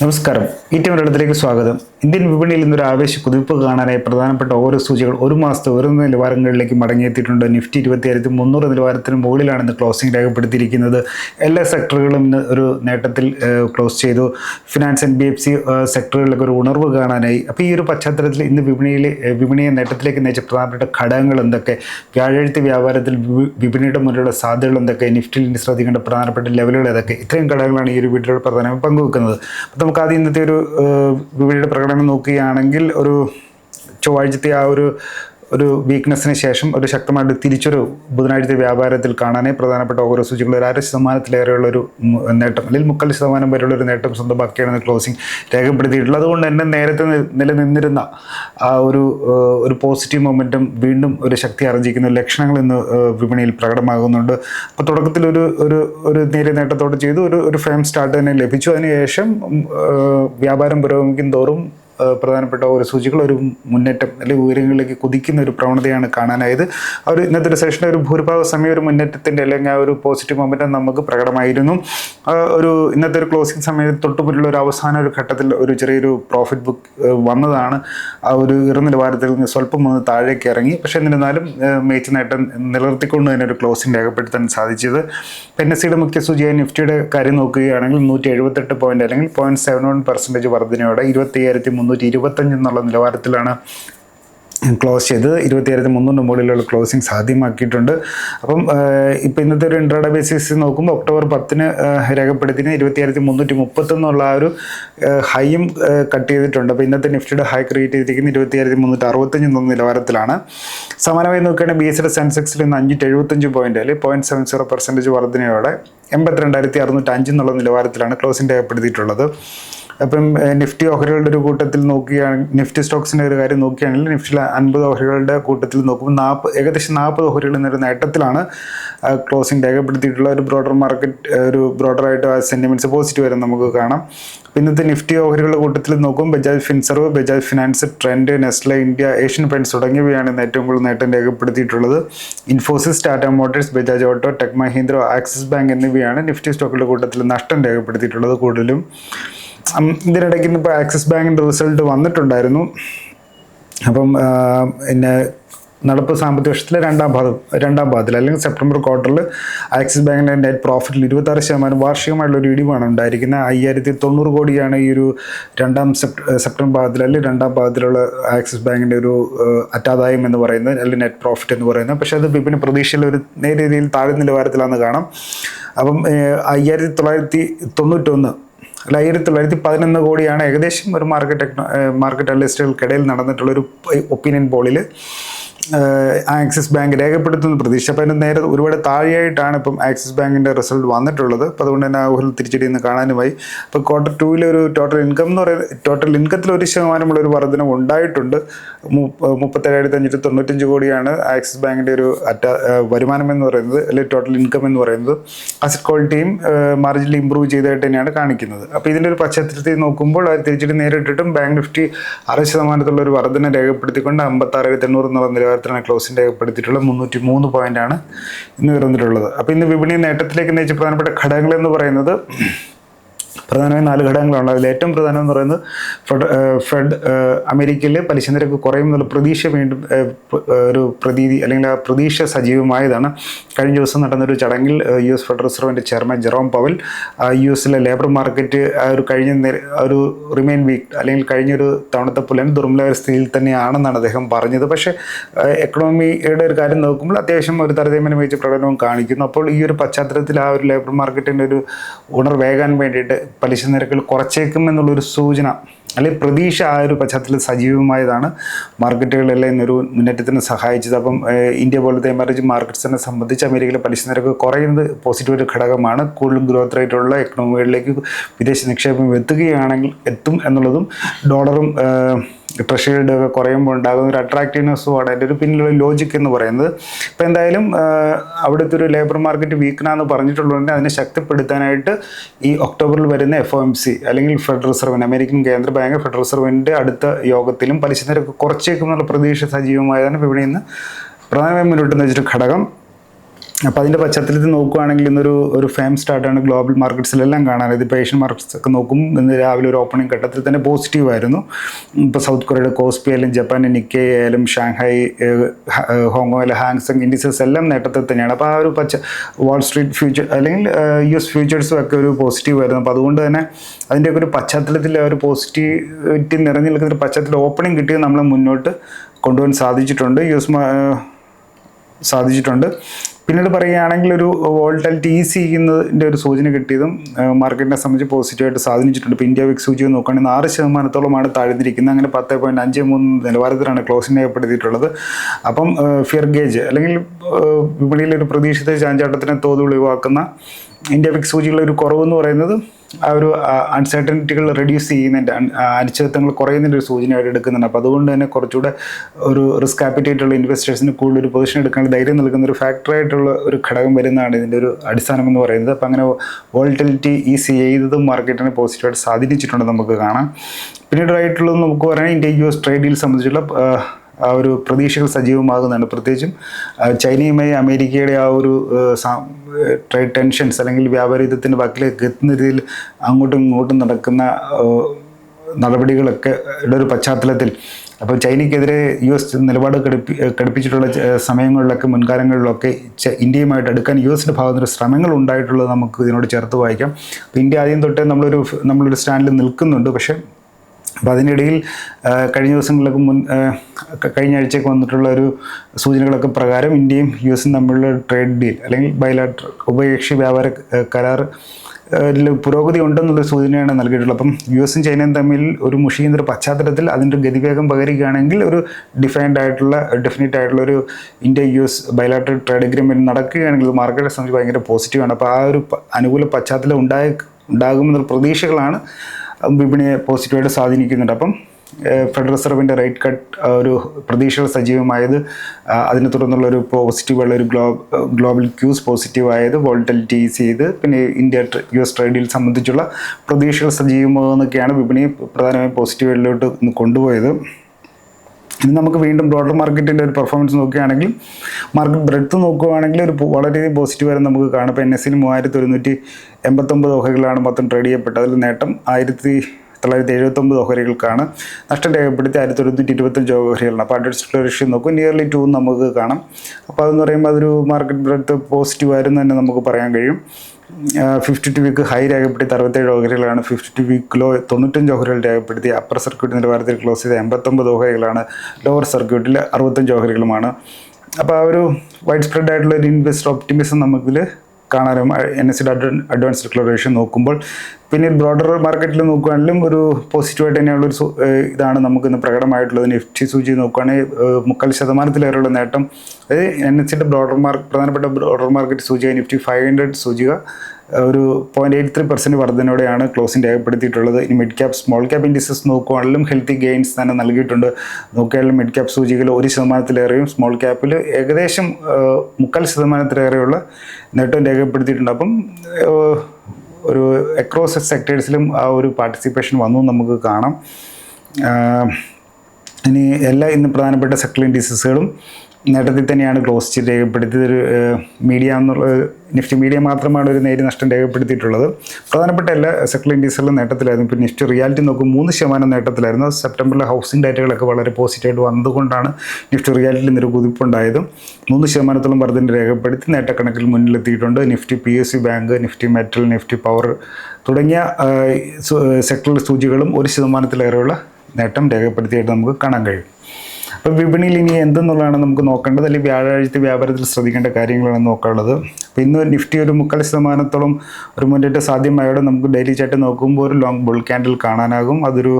നമസ്കാരം. ഈ മലയാളത്തിലേക്ക് സ്വാഗതം. ഇന്ത്യൻ വിപണിയിൽ ഇന്നൊരു ആവേശ കുതിപ്പ് കാണാനായി പ്രധാനപ്പെട്ട ഓരോ സൂചികൾ ഒരു മാസത്തെ ഉയർന്ന നിലവാരങ്ങളിലേക്ക് മടങ്ങിയെത്തിയിട്ടുണ്ട്. നിഫ്റ്റി ഇരുപത്തിയായിരത്തി മുന്നൂറ് നിലവാരത്തിന് മുകളിലാണ് ഇന്ന് ക്ലോസിംഗ് രേഖപ്പെടുത്തിയിരിക്കുന്നത്. എല്ലാ സെക്ടറുകളും ഇന്ന് ഒരു നേട്ടത്തിൽ ക്ലോസ് ചെയ്തു. Finance and B F C സെക്ടറുകളിലൊക്കെ ഒരു ഉണർവ് കാണാനായി. അപ്പോൾ ഈ ഒരു പശ്ചാത്തലത്തിൽ ഇന്ന് വിപണിയിൽ വിപണിയെ നേട്ടത്തിലേക്ക് നയിച്ച പ്രധാനപ്പെട്ട ഘടകങ്ങൾ എന്തൊക്കെ? വ്യാഴാഴ്ച വ്യാപാരത്തിൽ വിപണിയുടെ മുന്നിലുള്ള സാധ്യതകൾ എന്തൊക്കെ? നിഫ്റ്റിയിൽ ശ്രദ്ധിക്കേണ്ട പ്രധാനപ്പെട്ട ലെവലുകൾ ഏതൊക്കെ? ഇത്രയും ഘടകങ്ങളാണ് ഈ ഒരു വീഡിയോയിൽ പ്രധാനമായും പങ്കുവെക്കുന്നത്. നമുക്ക് ആദ്യം ഇന്നത്തെ ഒരു വിപണിയുടെ പ്രകടനം നോക്കുകയാണെങ്കിൽ ഒരു ചൊവ്വാഴ്ചത്തെ ആ ഒരു ഒരു വീക്ക്നെസ്സിന് ശേഷം ഒരു ശക്തമായിട്ട് തിരിച്ചൊരു ബുധനാഴ്ച വ്യാപാരത്തിൽ കാണാനേ പ്രധാനപ്പെട്ട ഓരോ സൂചികൾ ഒരു അര ശതമാനത്തിലേറെയുള്ള ഒരു നേട്ടം അല്ലെങ്കിൽ മുക്കാൽ ശതമാനം വരെയുള്ള ഒരു നേട്ടം സ്വന്തമാക്കിയാണ് ക്ലോസിംഗ് രേഖപ്പെടുത്തിയിട്ടുള്ളത്. അതുകൊണ്ട് തന്നെ നേരത്തെ നിലനിന്നിരുന്ന ആ ഒരു ഒരു പോസിറ്റീവ് മൊമെന്റം വീണ്ടും ഒരു ശക്തി ആർജിക്കുന്ന ലക്ഷണങ്ങൾ ഇന്ന് വിപണിയിൽ പ്രകടമാകുന്നുണ്ട്. അപ്പോൾ തുടക്കത്തിൽ ഒരു ഒരു ഒരു നേരിയ നേട്ടത്തോടെ ചെയ്തു. ഒരു ഒരു ഫേം സ്റ്റാർട്ട് തന്നെ ലഭിച്ചു. അതിനുശേഷം വ്യാപാരം പുരോഗമിക്കും തോറും പ്രധാനപ്പെട്ട സൂചികൾ ഒരു മുന്നേറ്റം അല്ലെങ്കിൽ ഉയരങ്ങളിലേക്ക് കുതിക്കുന്ന ഒരു പ്രവണതയാണ് കാണാനായത്. അവർ ഇന്നത്തെ ഒരു സെഷനിൽ ഒരു ഭൂരിഭാഗ സമയം ഒരു മുന്നേറ്റത്തിന്റെ അല്ലെങ്കിൽ ആ ഒരു പോസിറ്റീവ് മൊമെന്റം നമുക്ക് പ്രകടമായിരുന്നു. ഒരു ഇന്നത്തെ ഒരു ക്ലോസിംഗ് സമയത്ത് തൊട്ടുമുള്ള ഒരു അവസാന ഒരു ഘട്ടത്തിൽ ഒരു ചെറിയൊരു പ്രോഫിറ്റ് ബുക്ക് വന്നതാണ്. ആ ഒരു ഇറ നിലവാരത്തിൽ നിന്ന് സ്വല്പം ഒന്ന് താഴേക്ക് ഇറങ്ങി. പക്ഷേ എന്നിരുന്നാലും മേച്ച് നേട്ടം നിലനിർത്തിക്കൊണ്ട് തന്നെ ഒരു ക്ലോസിംഗ് രേഖപ്പെടുത്താൻ സാധിച്ചത്. എൻ മുഖ്യ സൂചിയായ നിഫ്റ്റിയുടെ കാര്യം നോക്കുകയാണെങ്കിൽ നൂറ്റി എഴുപത്തെട്ട് പോയിന്റ് അല്ലെങ്കിൽ പോയിന്റ് സെവൻ വൺ പെർസെന്റേജ് വർധനയോടെ ഇരുപത്തി മുന്നൂറ്റി ഇരുപത്തഞ്ച് എന്നുള്ള നിലവാരത്തിലാണ് ക്ലോസ് ചെയ്ത് ഇരുപത്തിയായിരത്തി മുന്നൂറ് മുകളിലുള്ള ക്ലോസിംഗ് സാധ്യമാക്കിയിട്ടുണ്ട്. അപ്പം ഇപ്പം ഇന്നത്തെ ഒരു ഇൻട്രാഡ ബേസിസ് നോക്കുമ്പോൾ ഒക്ടോബർ പത്തിന് ഏഹ്, രേഖപ്പെടുത്തിന് ഇരുപത്തിയായിരത്തി മുന്നൂറ്റി മുപ്പത്തൊന്നുള്ള ആ ഒരു ഹൈയും കട്ട് ചെയ്തിട്ടുണ്ട്. അപ്പോൾ ഇന്നത്തെ നിഫ്റ്റിയുടെ ഹൈ ക്രിയേറ്റ് ചെയ്തിരിക്കുന്നത് ഇരുപത്തിയായിരത്തി മുന്നൂറ്റി അറുപത്തഞ്ച് എന്ന നിലവാരത്തിലാണ്. സമാനമായി നോക്കുകയാണെങ്കിൽ ബി എസ് സെൻസെക്സിൽ നിന്ന് അഞ്ഞൂറ്റി എഴുപത്തഞ്ച് പോയിന്റ് അല്ലെങ്കിൽ പോയിന്റ് സെവൻ സീറോ പെർസെന്റേജ് വർധനയോടെ എൺപത്തിരണ്ടായിരത്തി അറുന്നൂറ്റി അഞ്ച് എന്നുള്ള നിലവാരത്തിലാണ് ക്ലോസിംഗ് രേഖപ്പെടുത്തിയിട്ടുള്ളത്. അപ്പം നിഫ്റ്റി ഓഹരികളുടെ ഒരു കൂട്ടത്തിൽ നോക്കുകയാണെങ്കിൽ നിഫ്റ്റി സ്റ്റോക്സിന്റെ ഒരു കാര്യം നോക്കുകയാണെങ്കിൽ നിഫ്റ്റിയിലെ അൻപത് ഓഹരികളുടെ കൂട്ടത്തിൽ നോക്കുമ്പോൾ നാൽപ്പത് ഏകദേശം നാൽപ്പത് ഓഹരികൾ എന്നൊരു നേട്ടത്തിലാണ് ക്ലോസിംഗ് രേഖപ്പെടുത്തിയിട്ടുള്ള ഒരു ബ്രോഡർ മാർക്കറ്റ് ഒരു ബ്രോഡറായിട്ട് ആ സെന്റിമെന്റ്സ് പോസിറ്റീവ് വരെ നമുക്ക് കാണാം. ഇന്നത്തെ നിഫ്റ്റി ഓഹരികളുടെ കൂട്ടത്തിൽ നോക്കും Bajaj Finserv Bajaj Finance Trent Nestle India Asian Paints തുടങ്ങിയവയാണ് ഇന്ന് ഏറ്റവും കൂടുതൽ നേട്ടം രേഖപ്പെടുത്തിയിട്ടുള്ളത്. Infosys Tata Motors Bajaj Auto Tech Mahindra Axis Bank എന്നിവയാണ് നിഫ്റ്റി സ്റ്റോക്കുകളുടെ കൂട്ടത്തിൽ നഷ്ടം രേഖപ്പെടുത്തിയിട്ടുള്ളത് കൂടുതലും. ഇതിനിടയ്ക്ക് ഇന്നിപ്പോൾ ആക്സിസ് ബാങ്കിന്റെ റിസൾട്ട് വന്നിട്ടുണ്ടായിരുന്നു. അപ്പം പിന്നെ നടപ്പ് സാമ്പത്തിക വർഷത്തിലെ രണ്ടാം ഭാഗം രണ്ടാം ഭാഗത്തിൽ അല്ലെങ്കിൽ സെപ്റ്റംബർ ക്വാർട്ടറിൽ ആക്സിസ് ബാങ്കിന്റെ നെറ്റ് പ്രോഫിറ്റിൽ ഇരുപത്താറ് ശതമാനം വാർഷികമായിട്ടുള്ള ഒരു ഇടിവാണ് ഉണ്ടായിരിക്കുന്നത്. അയ്യായിരത്തി തൊണ്ണൂറ് കോടിയാണ് ഈ ഒരു രണ്ടാം സെപ്റ്റ് സെപ്റ്റംബർ ഭാഗത്തിൽ അല്ലെങ്കിൽ രണ്ടാം ഭാഗത്തിലുള്ള ആക്സിസ് ബാങ്കിന്റെ ഒരു അറ്റാദായം എന്ന് പറയുന്നത് അല്ലെങ്കിൽ നെറ്റ് പ്രോഫിറ്റ് എന്ന് പറയുന്നത്. പക്ഷേ അത് വിപണി പ്രതീക്ഷയിൽ ഒരു നേരിയ രീതിയിൽ താഴെ നിലവാരത്തിലാണെന്ന് കാണാം. അപ്പം അയ്യായിരത്തി തൊള്ളായിരത്തി തൊണ്ണൂറ്റൊന്ന് അല്ല ആയിരത്തി തൊള്ളായിരത്തി പതിനൊന്ന് കോടിയാണ് ഏകദേശം ഒരു മാർക്കറ്റ് മാർക്കറ്റ് അനലിസ്റ്റുകൾക്കിടയിൽ നടന്നിട്ടുള്ള ഒരു ഒപ്പീനിയൻ പോളിൽ ആക്സിസ് ബാങ്ക് രേഖപ്പെടുത്തുന്ന പ്രതീക്ഷ. അപ്പം അതിന് നേരെ ഒരുപാട് താഴെയായിട്ടാണ് ഇപ്പം ആക്സിസ് ബാങ്കിന്റെ റിസൾട്ട് വന്നിട്ടുള്ളത്. അപ്പോൾ അതുകൊണ്ട് തന്നെ ആ തിരിച്ചടി ഇന്ന് കാണാനുമായി. അപ്പോൾ ക്വാർട്ടർ ടൂവിലെ ഒരു ടോട്ടൽ ഇൻകം എന്ന് പറയുന്നത് ടോട്ടൽ ഇൻകത്തിൽ ഒരു ശതമാനമുള്ള ഒരു വർധനം ഉണ്ടായിട്ടുണ്ട്. മുപ്പ- മുപ്പത്തേഴായിരത്തി അഞ്ഞൂറ്റി തൊണ്ണൂറ്റഞ്ച് കോടിയാണ് ആക്സിസ് ബാങ്കിന്റെ ഒരു അറ്റ വരുമാനം എന്ന് പറയുന്നത് അല്ലെങ്കിൽ ടോട്ടൽ ഇൻകം എന്ന് പറയുന്നത്. അസറ്റ് ക്വാളിറ്റിയും മാർജിനിൽ ഇമ്പ്രൂവ് ചെയ്തതായിട്ട് തന്നെയാണ് കാണിക്കുന്നത്. അപ്പോൾ ഇതിന്റെ ഒരു പശ്ചാത്തലത്തിൽ നോക്കുമ്പോൾ അവർ തിരിച്ചടി നേരിട്ടിട്ടും ബാങ്ക് നിഫ്റ്റി അറുപത് ശതമാനത്തുള്ള ഒരു വർധന രേഖപ്പെടുത്തിക്കൊണ്ട് അമ്പത്താറായിരത്തി എണ്ണൂറ് എന്നുള്ള നിലവാരത്തിലാണ് ക്ലോസിംഗ് രേഖപ്പെടുത്തിയിട്ടുള്ളത് മുന്നൂറ്റി മൂന്ന് പോയിന്റാണ് ഇന്ന് ഉയർന്നിട്ടുള്ളത് അപ്പോൾ ഇന്ന് വിപണി നേട്ടത്തിലേക്ക് നയിച്ച പ്രധാനപ്പെട്ട ഘടകങ്ങൾ എന്ന് പറയുന്നത് പ്രധാനമായും നാല് ഘടകങ്ങളാണ് അതിൽ ഏറ്റവും പ്രധാനം എന്ന് പറയുന്നത് ഫെഡ് ഫെഡ് അമേരിക്കയിലെ പലിശ നിരക്ക് കുറയും എന്നുള്ള പ്രതീക്ഷ വീണ്ടും ഒരു പ്രതീതി അല്ലെങ്കിൽ ആ പ്രതീക്ഷ സജീവമായതാണ്. കഴിഞ്ഞ ദിവസം നടന്നൊരു ചടങ്ങിൽ യു എസ് ഫെഡറൽ റിസർവിന്റെ ചെയർമാൻ ജെറോം പവൽ യു എസിലെ ലേബർ മാർക്കറ്റ് ആ ഒരു കഴിഞ്ഞ ഒരു റിമെയിൻ വീക്ക് അല്ലെങ്കിൽ കഴിഞ്ഞൊരു തവണത്തെ പുലൻ ദുർബല സ്ഥിതിയിൽ തന്നെയാണെന്നാണ് അദ്ദേഹം പറഞ്ഞത്. പക്ഷേ എക്കണോമിയുടെ ഒരു കാര്യം നോക്കുമ്പോൾ അത്യാവശ്യം ഒരു താരതമ്യം മികച്ച പ്രകടനവും കാണിക്കുന്നു. അപ്പോൾ ഈ ഒരു പശ്ചാത്തലത്തിൽ ആ ഒരു ലേബർ മാർക്കറ്റിന്റെ ഒരു ഉണർവേകാൻ വേണ്ടിയിട്ട് പലിശ നിരക്കിൽ കുറച്ചേക്കും എന്നുള്ളൊരു സൂചന അല്ലെങ്കിൽ പ്രതീക്ഷ ആ ഒരു പശ്ചാത്തലത്തിൽ സജീവമായതാണ്. മാർക്കറ്റുകളെല്ലാം ഇന്നൊരു മുന്നേറ്റത്തിന് സഹായിച്ചത്. അപ്പം ഇന്ത്യ പോലത്തെ എമർജിംഗ് മാർക്കറ്റ്സിനെ സംബന്ധിച്ച് അമേരിക്കയിലെ പലിശ നിരക്ക് കുറയുന്നത് പോസിറ്റീവ് ഒരു ഘടകമാണ്. കൂടുതൽ ഗ്രോത്ത് റേറ്റുള്ള എക്കണോമികളിലേക്ക് വിദേശ നിക്ഷേപം എത്തുകയാണെങ്കിൽ എത്തും എന്നുള്ളതും ഡോളറും ഏഹ്, ഒക്കെ കുറയുമ്പോൾ ഉണ്ടാകുന്ന ഒരു അട്രാക്റ്റീവ്നെസ്സുമാണ് അതിന്റെ ഒരു പിന്നിലുള്ള ലോജിക് എന്ന് പറയുന്നത്. ഇപ്പം എന്തായാലും അവിടുത്തെ ഒരു ലേബർ മാർക്കറ്റ് വീക്കനാന്ന് പറഞ്ഞിട്ടുള്ളതുകൊണ്ട് അതിനെ ശക്തിപ്പെടുത്താനായിട്ട് ഈ ഒക്ടോബറിൽ വരുന്ന എഫ് ഒ എം സി അല്ലെങ്കിൽ ഫെഡറൽ റിസർവിന് അമേരിക്കൻ കേന്ദ്ര ബാങ്ക് ഫെഡറൽ റിസർവിന്റെ അടുത്ത യോഗത്തിലും പലിശ നിരക്ക് കുറച്ചേക്കും എന്നുള്ള പ്രതീക്ഷ സജീവമായതാണ്. വിപണിയിൽ നിന്ന് പ്രധാനമായും മുന്നോട്ട് വെച്ചൊരു ഘടകം അപ്പോൾ അതിന്റെ പശ്ചാത്തലത്തിൽ നോക്കുകയാണെങ്കിൽ ഇന്നൊരു ഒരു ഫേം സ്റ്റാർട്ടാണ് ഗ്ലോബൽ മാർക്കറ്റ്സിലെല്ലാം കാണാൻ. ഇതിപ്പോൾ ഏഷ്യൻ മാർക്കറ്റ്സ് ഒക്കെ നോക്കും. ഇന്ന് രാവിലെ ഒരു ഓപ്പണിംഗ് ഘട്ടത്തിൽ തന്നെ പോസിറ്റീവ് ആയിരുന്നു. ഇപ്പോൾ സൗത്ത് കൊറിയയുടെ കോസ്പി ആയാലും ജപ്പാന്റെ നിക്കേ ആയാലും ഷാങ്ഹായ് ഹോങ്കോങ്ങിലെ ഹാങ്സങ് ഇൻഡിസസ് എല്ലാം നേട്ടത്തിൽ തന്നെയാണ്. അപ്പോൾ ആ ഒരു പച്ച വാൾ സ്ട്രീറ്റ് ഫ്യൂച്ചർ അല്ലെങ്കിൽ യു എസ് ഫ്യൂച്ചേഴ്സും ഒക്കെ ഒരു പോസിറ്റീവ് ആയിരുന്നു. അപ്പോൾ അതുകൊണ്ട് തന്നെ അതിന്റെയൊക്കെ ഒരു പശ്ചാത്തലത്തിൽ ഒരു പോസിറ്റിവിറ്റി നിറഞ്ഞു നിൽക്കുന്ന ഒരു പശ്ചാത്തലത്തിൽ ഓപ്പണിംഗ് കിട്ടിയത് നമ്മളെ മുന്നോട്ട് കൊണ്ടുപോകാൻ സാധിച്ചിട്ടുണ്ട്. യു എസ് സാധിച്ചിട്ടുണ്ട്. പിന്നീട് പറയുകയാണെങ്കിൽ ഒരു വോൾട്ടാലിറ്റി ഈസ് ചെയ്യുന്നതിന്റെ ഒരു സൂചന കിട്ടിയതും മാർക്കറ്റിനെ സംബന്ധിച്ച് പോസിറ്റീവായിട്ട് സ്വാധീനിച്ചിട്ടുണ്ട് ഇപ്പോൾ ഇന്ത്യ വിക്സ് സൂചി നോക്കുകയാണെങ്കിൽ ആറ് ശതമാനത്തോളമാണ് താഴ്ന്നിരിക്കുന്നത്. അങ്ങനെ പത്ത് പോയിന്റ് അഞ്ച് മൂന്ന് നിലവാരത്തിലാണ് ക്ലോസിംഗ് രേഖപ്പെടുത്തിയിട്ടുള്ളത് അപ്പം ഫിയർ ഗേജ് അല്ലെങ്കിൽ വിപണിയിൽ ഒരു പ്രതീക്ഷിത ചാഞ്ചാട്ടത്തിനെ തോത് ഒഴിവാക്കുന്ന ഇന്ത്യ വിക്സ് സൂചികളുടെ ഒരു കുറവെന്ന് പറയുന്നത് ആ ഒരു അൺസർട്ടനിറ്റികൾ റെഡ്യൂസ് ചെയ്യുന്നതിന്റെ അനിശ്ചിതത്വങ്ങൾ കുറയുന്നതിന്റെ ഒരു സൂചനയായിട്ട് എടുക്കുന്നുണ്ട്. അപ്പോൾ അതുകൊണ്ട് തന്നെ കുറച്ചുകൂടെ ഒരു റിസ്ക് ആപ്പിറ്റേറ്റുള്ള ഇൻവെസ്റ്റേഴ്സിന് കൂടുതൽ ഒരു പൊസിഷൻ എടുക്കാൻ ധൈര്യം നൽകുന്ന ഒരു ഫാക്ടറായിട്ടുള്ള ഒരു ഘടകം വരുന്നതാണ് ഇതിന്റെ ഒരു അടിസ്ഥാനം എന്ന് പറയുന്നത്. അപ്പോൾ അങ്ങനെ വോൾട്ടിലിറ്റി ഈസി ചെയ്തതും മാർക്കറ്റിനെ പോസിറ്റീവായിട്ട് സ്വാധീനിച്ചിട്ടുണ്ട് നമുക്ക് കാണാം. പിന്നീട് ആയിട്ടുള്ളത് നമുക്ക് പറയാൻ India U S trade deal സംബന്ധിച്ചുള്ള ആ, ഒരു പ്രതീക്ഷകൾ സജീവമാകുന്നുണ്ട്. പ്രത്യേകിച്ചും ചൈനയുമായി അമേരിക്കയുടെ ആ ഒരു ട്രേഡ് ടെൻഷൻസ് അല്ലെങ്കിൽ വ്യാപാര യുദ്ധത്തിന്റെ വക്കിലേക്ക് എത്തുന്ന രീതിയിൽ അങ്ങോട്ടും ഇങ്ങോട്ടും നടക്കുന്ന നടപടികളൊക്കെ ഒരു പശ്ചാത്തലത്തിൽ അപ്പോൾ ചൈനയ്ക്കെതിരെ യു എസ് നിലപാട് കടുപ്പി കടുപ്പിച്ചിട്ടുള്ള സമയങ്ങളിലൊക്കെ മുൻകാലങ്ങളിലൊക്കെ ഇന്ത്യയുമായിട്ട് അടുക്കാൻ യു എസിന്റെ ഭാഗത്ത് ഒരു ശ്രമങ്ങൾ ഉണ്ടായിട്ടുള്ളത് നമുക്ക് ഇതിനോട് ചേർത്ത് വായിക്കാം. അപ്പോൾ ഇന്ത്യ ആദ്യം തൊട്ടേ നമ്മളൊരു നമ്മളൊരു സ്റ്റാൻഡിൽ നിൽക്കുന്നുണ്ട്. പക്ഷേ അപ്പോൾ അതിനിടയിൽ കഴിഞ്ഞ ദിവസങ്ങളിലൊക്കെ മുൻ കഴിഞ്ഞ ആഴ്ചയൊക്കെ വന്നിട്ടുള്ള ഒരു സൂചനകളൊക്കെ പ്രകാരം ഇന്ത്യയും യു എസും തമ്മിലുള്ള ട്രേഡ് ഡീൽ അല്ലെങ്കിൽ ബയലാട്രൽ ഉഭയകക്ഷി വ്യാപാര കരാർ പുരോഗതി ഉണ്ടെന്നുള്ള സൂചനയാണ് നൽകിയിട്ടുള്ളത്. അപ്പം യു എസും ചൈനയും തമ്മിൽ ഒരു മുഷിയുന്ന ഒരു പശ്ചാത്തലത്തിൽ അതിന്റെ ഗതിവേഗം പകരുകയാണെങ്കിൽ ഒരു ഡിഫൈൻഡ് ആയിട്ടുള്ള ഡെഫിനറ്റ് ആയിട്ടുള്ള ഒരു India U S bilateral trade agreement നടക്കുകയാണെങ്കിൽ മാർക്കറ്റ് സംബന്ധിച്ച് ഭയങ്കര പോസിറ്റീവാണ്. അപ്പോൾ ആ ഒരു അനുകൂല പശ്ചാത്തലം ഉണ്ടായ ഉണ്ടാകുമെന്നുള്ള പ്രതീക്ഷകളാണ് വിപണിയെ പോസിറ്റീവായിട്ട് സ്വാധീനിക്കുന്നുണ്ട്. അപ്പം ഫെഡറൽ റിസർവിന്റെ റേറ്റ് കട്ട് ഒരു പ്രതീക്ഷകൾ സജീവമായത് അതിനെ തുടർന്നുള്ള ഒരു പോസിറ്റീവുള്ള ഒരു ഗ്ലോ ഗ്ലോബൽ ക്യൂസ് പോസിറ്റീവ് ആയത് വോൾട്ടലിറ്റി ഈസ് ചെയ്ത് പിന്നെ ഇന്ത്യ യു എസ് ട്രേഡിൽ സംബന്ധിച്ചുള്ള പ്രതീക്ഷകൾ സജീവമാകുന്നൊക്കെയാണ് വിപണി പ്രധാനമായും പോസിറ്റീവിലോട്ട് ഇന്ന് കൊണ്ടുപോയത്. ഇനി നമുക്ക് വീണ്ടും ബ്രോഡർ മാർക്കറ്റിന്റെ ഒരു പെർഫോമൻസ് നോക്കുകയാണെങ്കിൽ മാർക്കറ്റ് ബ്രെഡ്ത്ത് നോക്കുകയാണെങ്കിൽ ഒരു വളരെ വളരെയധികം പോസിറ്റീവ് ആയിരുന്നു നമുക്ക് കാണാം ഇപ്പോൾ എൻ എസ് സിയിൽ മൂവായിരത്തി ഒരുന്നൂറ്റി എൺപത്തൊമ്പത് ഓഹകളാണ് മൊത്തം ട്രേഡ് ചെയ്യപ്പെട്ടത്. അതിൽ നേട്ടം ആയിരത്തി തൊള്ളായിരത്തി എഴുപത്തൊമ്പത് ഓഹരികൾക്കാണ് നഷ്ടം രേഖപ്പെടുത്തി ആയിരത്തി ഒരുന്നൂറ്റി ഇരുപത്തഞ്ച് ഓഹരികളാണ്. അപ്പോൾ അഡ്രസ് ഡിക്ലറേഷൻ നോക്കും. നിയർലി ടു നമുക്ക് കാണാം. അപ്പോൾ അതെന്ന് പറയുമ്പോൾ അതൊരു മാർക്കറ്റ് ബ്രെഡ്ത്ത് പോസിറ്റീവ് ആയിരുന്നു തന്നെ നമുക്ക് പറയാൻ കഴിയും. ഫിഫ്റ്റി ടു വീക്ക് ഹൈ രേഖപ്പെടുത്തി അറുപത്തേഴ് ഓഹരികളാണ്. ഫിഫ്റ്റി ടു വീക്ക് ലോ തൊണ്ണൂറ്റഞ്ച് ഓഹരികൾ രേഖപ്പെടുത്തി അപ്പർ സർക്യൂട്ട് നിലവാരത്തിൽ ക്ലോസ് ചെയ്ത എൺപത്തൊമ്പത് ഓഹരികളാണ്. ലോവർ സർക്യൂട്ടിൽ അറുപത്തഞ്ച് ഓഹരികളുമാണ്. അപ്പോൾ ആ ഒരു വൈഡ് സ്പ്രെഡ് ആയിട്ടുള്ള ഒരു ഇൻവെസ്റ്റർ ഒപ്റ്റിമിസം നമുക്കിൽ കാണാനും എൻ എസ് അഡ്വാൻസ് ഡിക്ലറേഷൻ നോക്കുമ്പോൾ പിന്നെ ബ്രോഡർ മാർക്കറ്റിൽ നോക്കുകയാണെങ്കിലും ഒരു പോസിറ്റീവായിട്ട് തന്നെയുള്ള ഒരു ഇതാണ് നമുക്ക് ഇതാണ് നമുക്കിന്ന് പ്രകടമായിട്ടുള്ളത്. നിഫ്റ്റി സൂചി നോക്കുകയാണെങ്കിൽ മുക്കാൽ ശതമാനത്തിലേറെയുള്ള നേട്ടം. അതായത് എൻ എസ് സിയുടെ ബ്രോഡർ മാർക്ക് പ്രധാനപ്പെട്ട ബ്രോഡർ മാർക്കറ്റ് സൂചിക നിഫ്റ്റി ഫൈവ് ഹൺഡ്രഡ് സൂചിക ഒരു പോയിന്റ് എയ്റ്റ് ത്രീ പെർസെന്റ് വർധനയോടെയാണ് ക്ലോസിംഗ് രേഖപ്പെടുത്തിയിട്ടുള്ളത്. ഇനി mid cap small cap indices നോക്കുകയാണെങ്കിലും ഹെൽത്തി ഗെയിൻസ് തന്നെ നൽകിയിട്ടുണ്ട്. നോക്കിയാലും മിഡ് ക്യാപ് സൂചികയിൽ ഒരു ശതമാനത്തിലേറെയും സ്മോൾ ക്യാപ്പിൽ ഏകദേശം മുക്കാൽ ശതമാനത്തിലേറെയുള്ള നേട്ടം രേഖപ്പെടുത്തിയിട്ടുണ്ട്. അപ്പം ഒരു അക്രോസ് സെക്ടേഴ്സിലും ആ ഒരു പാർട്ടിസിപ്പേഷൻ വന്നു നമുക്ക് കാണാം. ഇനി എല്ലാ ഇന്ന് പ്രധാനപ്പെട്ട സെക്ടർ ഇൻഡിസസുകളും നേട്ടത്തിൽ തന്നെയാണ് ക്ലോസ് ചെയ്ത് രേഖപ്പെടുത്തിയത്. മീഡിയ എന്നുള്ള നിഫ്റ്റി മീഡിയ മാത്രമാണ് ഒരു നേരി നഷ്ടം രേഖപ്പെടുത്തിയിട്ടുള്ളത്. പ്രധാനപ്പെട്ട എല്ലാ സെക്ടർ ഇൻഡീസുകളും നേട്ടത്തിലായിരുന്നു. ഇപ്പോൾ നിഫ്റ്റി റിയാലിറ്റി നോക്കും മൂന്ന് ശതമാനം നേട്ടത്തിലായിരുന്നു. സെപ്റ്റംബറിലെ ഹൗസിംഗ് ഡാറ്റകളൊക്കെ വളരെ പോസിറ്റീവായിട്ട് വന്നതുകൊണ്ടാണ് നിഫ്റ്റി റിയാലിറ്റിയിൽ നിന്നൊരു കുതിപ്പുണ്ടായത്. മൂന്ന് ശതമാനത്തോളം വർദ്ധന രേഖപ്പെടുത്തി നേട്ടക്കണക്കിൽ മുന്നിലെത്തിയിട്ടുണ്ട്. Nifty P S C bank Nifty metal Nifty power തുടങ്ങിയ സെക്ടറിലെ സൂചികളും ഒരു ശതമാനത്തിലേറെയുള്ള നേട്ടം രേഖപ്പെടുത്തിയായിട്ട് നമുക്ക് കാണാൻ കഴിയും. അപ്പോൾ വിപണിയിൽ ഇനി എന്തെന്നുള്ളതാണ് നമുക്ക് നോക്കേണ്ടത് അല്ലെങ്കിൽ വ്യാഴാഴ്ച വ്യാപാരത്തിൽ ശ്രദ്ധിക്കേണ്ട കാര്യങ്ങളാണ് നോക്കാനുള്ളത്. അപ്പോൾ ഇന്ന് നിഫ്റ്റി ഒരു മുക്കാൽ ശതമാനത്തോളം ഒരു മുന്നേറ്റം സാധ്യമായോടെ നമുക്ക് ഡെയിലി ചാർട്ട് നോക്കുമ്പോൾ ഒരു ലോങ് ബുൾ ക്യാൻഡിൽ കാണാനാകും. അതൊരു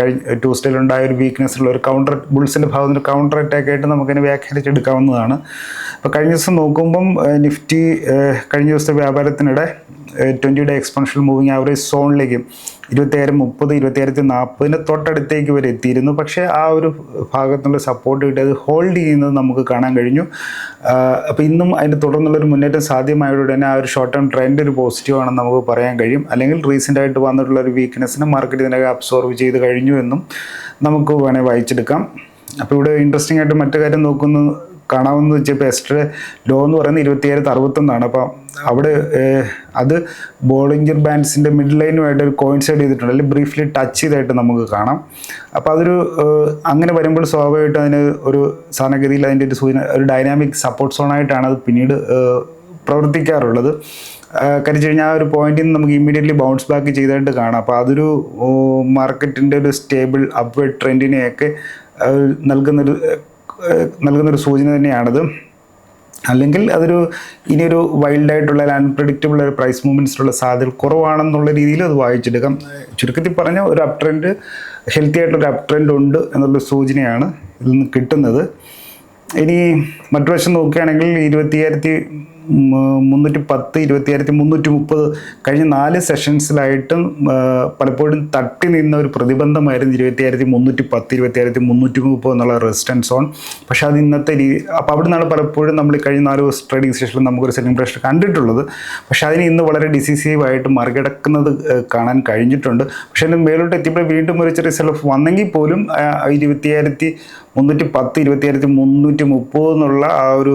കഴിഞ്ഞ ട്യൂസ്ഡേയിൽ ഉണ്ടായ ഒരു വീക്ക്നെസ് ഉള്ള ഒരു കൗണ്ടർ ബുൾസിന്റെ ഭാഗത്ത് ഒരു കൗണ്ടർ അറ്റാക്ക് ആയിട്ട് നമുക്കതിനെ വ്യാഖ്യാനിച്ചെടുക്കാവുന്നതാണ്. അപ്പോൾ കഴിഞ്ഞ ദിവസം നോക്കുമ്പം നിഫ്റ്റി കഴിഞ്ഞ ദിവസത്തെ വ്യാപാരത്തിനിടെ twenty day exponential moving average സോണിലേക്ക് ഇരുപത്തേഴ് മുപ്പത് ഇരുപത്തേഴത്തി നാൽപ്പതിന് തൊട്ടടുത്തേക്ക് വരെ എത്തിയിരുന്നു. പക്ഷേ ആ ഒരു ഭാഗത്തുള്ള സപ്പോർട്ട് കിട്ടി അത് ഹോൾഡ് ചെയ്യുന്നത് നമുക്ക് കാണാൻ കഴിഞ്ഞു. അപ്പോൾ ഇന്നും അതിന്റെ തുടർന്നുള്ളൊരു മുന്നേറ്റം സാധ്യമായതോടെ ആ ഒരു ഷോർട്ട് ടേം ട്രെൻഡ് ഒരു പോസിറ്റീവ് ആണെന്ന് നമുക്ക് പറയാൻ കഴിയും. അല്ലെങ്കിൽ റീസെന്റ് ആയിട്ട് വന്നിട്ടുള്ള ഒരു വീക്ക്നെസ്സിനെ മാർക്കറ്റ് ഇതിനകം അബ്സോർവ് ചെയ്ത് കഴിഞ്ഞു എന്നും നമുക്ക് വേണേൽ വായിച്ചെടുക്കാം. അപ്പോൾ ഇവിടെ ഇൻട്രസ്റ്റിംഗ് ആയിട്ട് മറ്റു കാര്യം നോക്കുന്ന കാണാമെന്ന് വെച്ചാൽ ഇപ്പോൾ എക്സ്ട്രാ ലോ എന്ന് പറയുന്നത് ഇരുപത്തിയേഴ് അറുപത്തൊന്നാണ്. അപ്പം അവിടെ അത് ബോളിഞ്ചർ ബാൻഡ്സിന്റെ മിഡ് ലൈനുമായിട്ട് ഒരു കോയിൻസൈഡ് ചെയ്തിട്ടുണ്ട്. അല്ലെങ്കിൽ ബ്രീഫ്ലി ടച്ച് ചെയ്തായിട്ട് നമുക്ക് കാണാം. അപ്പോൾ അതൊരു അങ്ങനെ വരുമ്പോൾ സ്വാഭാവികമായിട്ട് അതിന് ഒരു സാധാരണഗതിയിൽ അതിന്റെ ഒരു സൂചന ഒരു ഡൈനാമിക് സപ്പോർട്ട് സോണായിട്ടാണ് അത് പിന്നീട് പ്രവർത്തിക്കാറുള്ളത്. കരിച്ചു കഴിഞ്ഞാൽ ആ ഒരു പോയിന്റിൽ നിന്ന് നമുക്ക് ഇമ്മീഡിയറ്റ്ലി ബൗൺസ് ബാക്ക് ചെയ്തായിട്ട് കാണാം. അപ്പോൾ അതൊരു മാർക്കറ്റിന്റെ ഒരു സ്റ്റേബിൾ അപ്വേഡ് ട്രെൻഡിനെയൊക്കെ നൽകുന്നൊരു നൽകുന്നൊരു സൂചന തന്നെയാണത്. അല്ലെങ്കിൽ അതൊരു ഇനിയൊരു വൈൽഡായിട്ടുള്ള അൺപ്രഡിക്റ്റബിൾ ഒരു പ്രൈസ് മൂവ്മെന്റ്സിലുള്ള സാധ്യത കുറവാണെന്നുള്ള രീതിയിൽ അത് വായിച്ചെടുക്കാം. ചുരുക്കത്തിൽ പറഞ്ഞ ഒരു അപ് ട്രെൻഡ് ഹെൽത്തി ആയിട്ടൊരു അപ് ട്രെൻഡ് ഉണ്ട് എന്നുള്ള സൂചനയാണ് ഇതിൽ നിന്ന് കിട്ടുന്നത്. ഇനി മറ്റു വശം നോക്കുകയാണെങ്കിൽ ഇരുപത്തിയായിരത്തി മുന്നൂറ്റി പത്ത് ഇരുപത്തിയായിരത്തി മുന്നൂറ്റി മുപ്പത് കഴിഞ്ഞ നാല് സെഷൻസിലായിട്ടും പലപ്പോഴും തട്ടി നിന്ന ഒരു പ്രതിബന്ധമായിരുന്നു ഇരുപത്തിയായിരത്തി മുന്നൂറ്റി പത്ത് ഇരുപത്തിയായിരത്തി മുന്നൂറ്റി മുപ്പത് എന്നുള്ള റെസിസ്റ്റൻസ് ഓൺ. പക്ഷേ അത് ഇന്നത്തെ രീതി അപ്പോൾ അവിടെ നിന്നാണ് പലപ്പോഴും നമ്മൾ കഴിഞ്ഞ നാല് ദിവസം ട്രേഡിംഗ് സെഷനിൽ നമുക്കൊരു സെല്ലിംഗ് പ്രഷർ കണ്ടിട്ടുള്ളത്. പക്ഷേ അതിന് ഇന്ന് വളരെ ഡിസിസീവ് ആയിട്ട് മറികടക്കുന്നത് കാണാൻ കഴിഞ്ഞിട്ടുണ്ട്. പക്ഷേ അതിന് മേലോട്ട് എത്തിയപ്പോൾ വീണ്ടും ഒരു ചെറിയ സെൽഫ് വന്നെങ്കിൽ പോലും ഇരുപത്തിയായിരത്തി മുന്നൂറ്റി പത്ത് ഇരുപത്തിയായിരത്തി മുന്നൂറ്റി മുപ്പത് എന്നുള്ള ആ ഒരു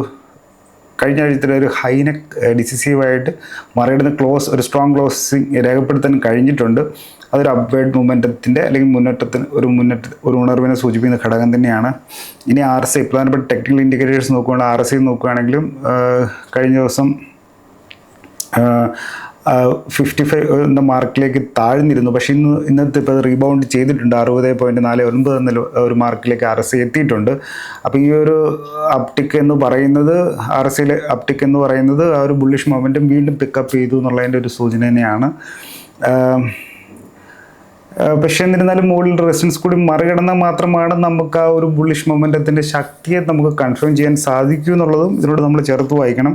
കഴിഞ്ഞ ആഴ്ചയിൽ ഒരു ഹൈനെ ഡിസിസീവായിട്ട് മറികടന്ന് ക്ലോസ് ഒരു സ്ട്രോങ് ക്ലോസിങ് രേഖപ്പെടുത്താൻ കഴിഞ്ഞിട്ടുണ്ട്. അതൊരു അപ്വേർഡ് മൂമെന്റത്തിന്റെ അല്ലെങ്കിൽ മുന്നേറ്റത്തിന് ഒരു മുന്നേറ്റ ഒരു ഉണർവിനെ സൂചിപ്പിക്കുന്ന ഘടകം തന്നെയാണ്. ഇനി ആർ എസ് ഐ പ്രധാനപ്പെട്ട ടെക്നിക്കൽ ഇൻഡിക്കേറ്റേഴ്സ് നോക്കുകയാണെങ്കിൽ ആർ എസ് ഐ നോക്കുകയാണെങ്കിലും കഴിഞ്ഞ ദിവസം ഫിഫ്റ്റി ഫൈവ് എന്ന മാർക്കിലേക്ക് താഴ്ന്നിരുന്നു. പക്ഷേ ഇന്ന് ഇന്നത്തെ ഇപ്പോൾ റീബൗണ്ട് ചെയ്തിട്ടുണ്ട്. അറുപത് പോയിന്റ് നാല് ഒൻപത് എന്ന ഒരു മാർക്കിലേക്ക് ആർ എസ് എത്തിയിട്ടുണ്ട്. അപ്പോൾ ഈ ഒരു അപ്റ്റിക് എന്ന് പറയുന്നത് ആർ എസ് സിയിലെ അപ്റ്റിക് എന്ന് പറയുന്നത് ആ ഒരു ബുള്ളിഷ് മൊമെന്റും വീണ്ടും പിക്കപ്പ് ചെയ്തു എന്നുള്ളതിന്റെ ഒരു സൂചന തന്നെയാണ്. പക്ഷേ എന്നിരുന്നാലും മുകളിൽ റെസിസ്റ്റൻസ് കൂടി മറികടന്നാൽ മാത്രമാണ് നമുക്ക് ആ ഒരു ബുള്ളിഷ് മൊമെന്റത്തിന്റെ ശക്തിയെ നമുക്ക് കൺഫേം ചെയ്യാൻ സാധിക്കൂ എന്നുള്ളതും ഇതിനോട് നമ്മൾ ചേർത്ത് വായിക്കണം.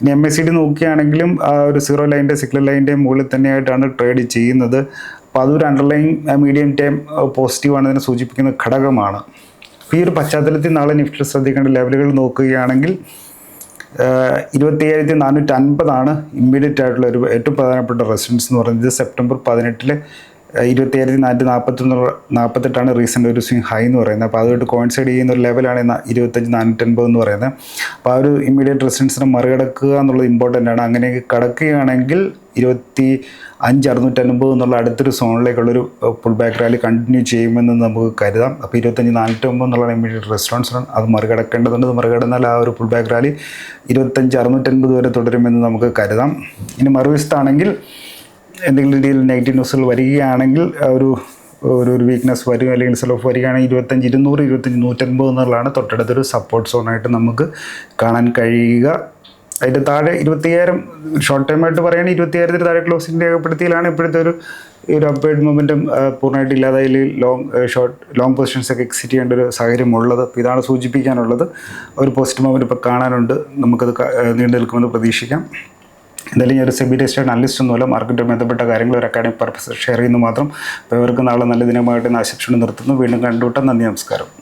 ഇനി എം എസ് സി ഡി നോക്കുകയാണെങ്കിലും ആ ഒരു സീറോ ലൈന്റെ സിക്ലർ ലൈന്റെ മുകളിൽ തന്നെയായിട്ടാണ് ട്രേഡ് ചെയ്യുന്നത്. അപ്പോൾ അതൊരു അണ്ടർലൈൻ മീഡിയം ടൈം പോസിറ്റീവാണ് ഇതിനെ സൂചിപ്പിക്കുന്ന ഘടകമാണ്. അപ്പോൾ ഈ ഒരു പശ്ചാത്തലത്തിൽ നാളെ നിഫ്റ്റി ശ്രദ്ധിക്കേണ്ട ലെവലുകൾ നോക്കുകയാണെങ്കിൽ ഇരുപത്തിയ്യായിരത്തി നാനൂറ്റി അൻപതാണ് ഇമ്മീഡിയറ്റ് ആയിട്ടുള്ള ഒരു ഏറ്റവും പ്രധാനപ്പെട്ട റെസിഡൻസ് എന്ന് പറയുന്നത്. സെപ്റ്റംബർ പതിനെട്ടിലെ ഇരുപത്തിയ്യായിരത്തി നാനൂറ്റി നാൽപ്പത്തൊന്ന് നാൽപ്പത്തെട്ടാണ് റീസെന്റ് ഒരു സ്വിങ് ഹൈ എന്ന് പറയുന്നത്. അപ്പോൾ അതുമായിട്ട് കോയിൻസൈഡ് ചെയ്യുന്ന ഒരു ലെവലാണ് ഇരുപത്തഞ്ച് നാനൂറ്റൻപത് എന്ന് പറയുന്നത്. അപ്പോൾ ആ ഒരു ഇമ്മീഡിയറ്റ് റെസിഡൻസിനെ മറികടക്കുക എന്നുള്ളത് ഇമ്പോർട്ടന്റ് ആണ്. അങ്ങനെ കടക്കുകയാണെങ്കിൽ ഇരുപത്തി അഞ്ച് അറുന്നൂറ്റൻപത് എന്നുള്ള അടുത്തൊരു സോണിലേക്കുള്ളൊരു പുൾ ബാക്ക് റാലി കണ്ടിന്യൂ ചെയ്യുമെന്ന് നമുക്ക് കരുതാം. അപ്പോൾ ഇരുപത്തഞ്ച് നാനൂറ്റൊമ്പത് എന്നുള്ള ഇമ്മീഡിയറ്റ് റെസ്പോൺസ് അത് മറികടക്കേണ്ടതുണ്ട്. മറികടന്നാൽ ആ ഒരു പുൾ ബാക്ക് റാലി ഇരുപത്തഞ്ച് അറുന്നൂറ്റൻപത് വരെ തുടരുമെന്ന് നമുക്ക് കരുതാം. ഇനി മറുവശത്താണെങ്കിൽ എന്തെങ്കിലും രീതിയിൽ നെഗറ്റീവ് ന്യൂസുകൾ വരികയാണെങ്കിൽ ഒരു ഒരു ഒരു വീക്ക്നെസ് വരും. അല്ലെങ്കിൽ സെൽ ഓഫ് വരികയാണെങ്കിൽ ഇരുപത്തഞ്ച് ഇരുന്നൂറ് ഇരുപത്തഞ്ച് നൂറ്റൻപത് എന്നുള്ളതാണ് തൊട്ടടുത്തൊരു സപ്പോർട്ട് സോണായിട്ട് നമുക്ക് കാണാൻ കഴിയുക. അതിന്റെ താഴെ ഇരുപത്തിയായിരം ഷോർട്ട് ടൈം ആയിട്ട് പറയുകയാണെങ്കിൽ ഇരുപത്തിയായിരത്തിന് താഴെ ക്ലോസിംഗ് രേഖപ്പെടുത്തിയിലാണ് ഇപ്പോഴത്തെ ഒരു ഒരു അപ്വേഡ് മൂവ്മെന്റും പൂർണമായിട്ട് ഇല്ലാതായി. ലോങ് ഷോർട്ട് ലോങ് പൊസിഷൻസ് ഒക്കെ എക്സിറ്റ് ചെയ്യേണ്ട ഒരു സാഹചര്യം ഉള്ളത് അപ്പോൾ ഇതാണ് സൂചിപ്പിക്കാനുള്ളത്. ഒരു പോസിറ്റീവ് മൊമെന്റ് ഇപ്പോൾ കാണാനുണ്ട്. നമുക്കത് നീണ്ടു നിൽക്കുമെന്ന് പ്രതീക്ഷിക്കാം. എന്തായാലും ഞാൻ ഒരു സെബി രജിസ്റ്റേഡ് അനലിസ്റ്റ് ഒന്നുമല്ല മാർക്കറ്റുമായി ബന്ധപ്പെട്ട കാര്യങ്ങൾ ഒരു അക്കാഡമിക് പർപ്പസ് ഷെയർ ചെയ്യുന്നു മാത്രം. അപ്പോൾ ഇവർക്ക് നാളെ നല്ല ദിനമായിട്ട് ആശംസകൾ നിർത്തുന്നു. വീണ്ടും കണ്ടുവിട്ടാൽ നന്ദി നമസ്കാരം.